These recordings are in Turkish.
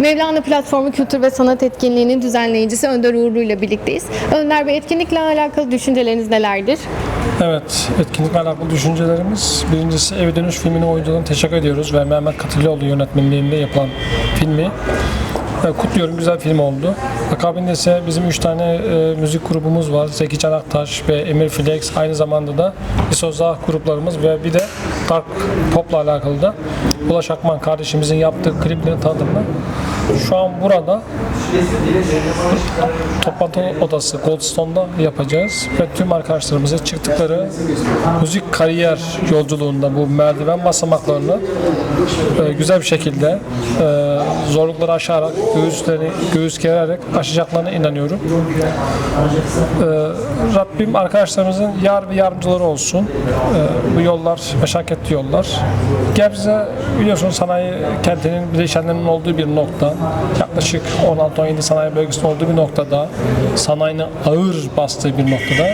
Mevlana Platformu Kültür ve Sanat Etkinliği'nin düzenleyicisi Önder Uğurlu ile birlikteyiz. Önder Bey etkinlikle alakalı düşünceleriniz nelerdir? Evet, etkinlikle alakalı düşüncelerimiz. Birincisi Eve Dönüş filminin oyuncularına teşekkür ediyoruz ve Mehmet Katılıoğlu yönetmenliğinde yapılan filmi. Kutluyorum, güzel film oldu. Akabinde ise bizim üç tane e, müzik grubumuz var. Zeki Can Aktaş ve Emir Flex. Aynı zamanda da İsoza gruplarımız ve bir de Dark Pop'la alakalı da Ulaş Akman kardeşimizin yaptığı kliplerin tanıtımını şu an burada toplantı odası Goldstone'da yapacağız ve tüm arkadaşlarımıza çıktıkları müzik kariyer yolculuğunda bu merdiven basamaklarını e, güzel bir şekilde e, zorlukları aşarak göğüsleri göğüs gererek aşacaklarına inanıyorum. E, Rabbim arkadaşlarımızın yar ve yardımcıları olsun. E, bu yollar meşakkatli yollar. Gebze biliyorsun sanayi kentinin bileşenlerinin olduğu bir nokta. Yaklaşık 16-17 sanayi bölgesinin olduğu bir noktada sanayinin ağır bastığı bir noktada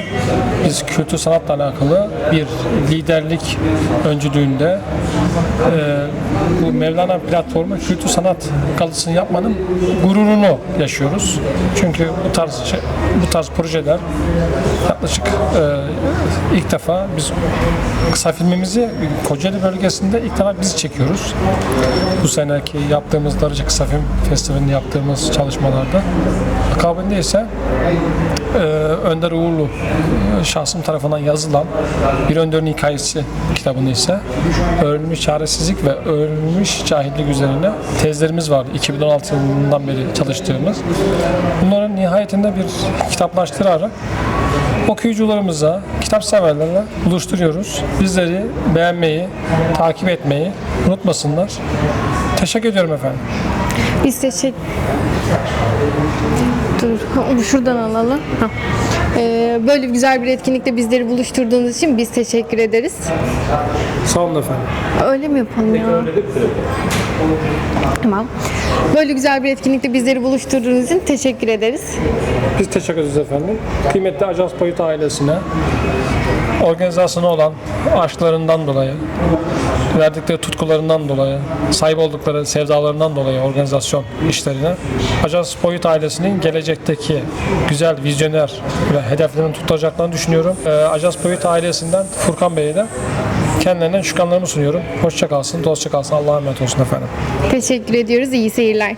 biz kültür sanatla alakalı bir liderlik öncülüğünde e, bu Mevlana platformu kültür sanat kalısını yapmanın gururunu yaşıyoruz. Çünkü bu tarz şey, bu tarz projeler yaklaşık e, ilk defa biz kısa filmimizi Kocaeli bölgesinde ilk defa biz çekiyoruz. Bu seneki yaptığımız Darıcı Kısa Film Festivali'nde yaptığımız çalışmalarda. Akabinde ise e, Önder Uğurlu e, şahsım tarafından yazılan Bir Önder'in Hikayesi kitabında ise öğrenilmiş çaresizlik ve öğrenilmiş cahillik üzerine tezlerimiz var. 2016 yılından beri çalıştığımız. Bunların nihayetinde bir kitaplaştırarak okuyucularımıza, kitap severlerle buluşturuyoruz. Bizleri beğenmeyi, takip etmeyi unutmasınlar. Teşekkür ediyorum efendim. Biz teşekkür... Dur, şuradan alalım. Ha. Ee, böyle güzel bir etkinlikte bizleri buluşturduğunuz için biz teşekkür ederiz. Sağ olun efendim. Öyle mi yapalım ya? Tamam. Böyle güzel bir etkinlikte bizleri buluşturduğunuz için teşekkür ederiz. Biz teşekkür ederiz efendim. Kıymetli Ajans Boyut ailesine organizasyonu olan aşklarından dolayı, verdikleri tutkularından dolayı, sahip oldukları sevdalarından dolayı organizasyon işlerine Ajans Boyut ailesinin gelecekteki güzel, vizyoner ve hedeflerini tutacaklarını düşünüyorum. Ee, Ajans Boyut ailesinden Furkan Bey'e de kendilerine şükranlarımı sunuyorum. Hoşça kalsın, dostça kalsın. Allah'a emanet olsun efendim. Teşekkür ediyoruz. İyi seyirler.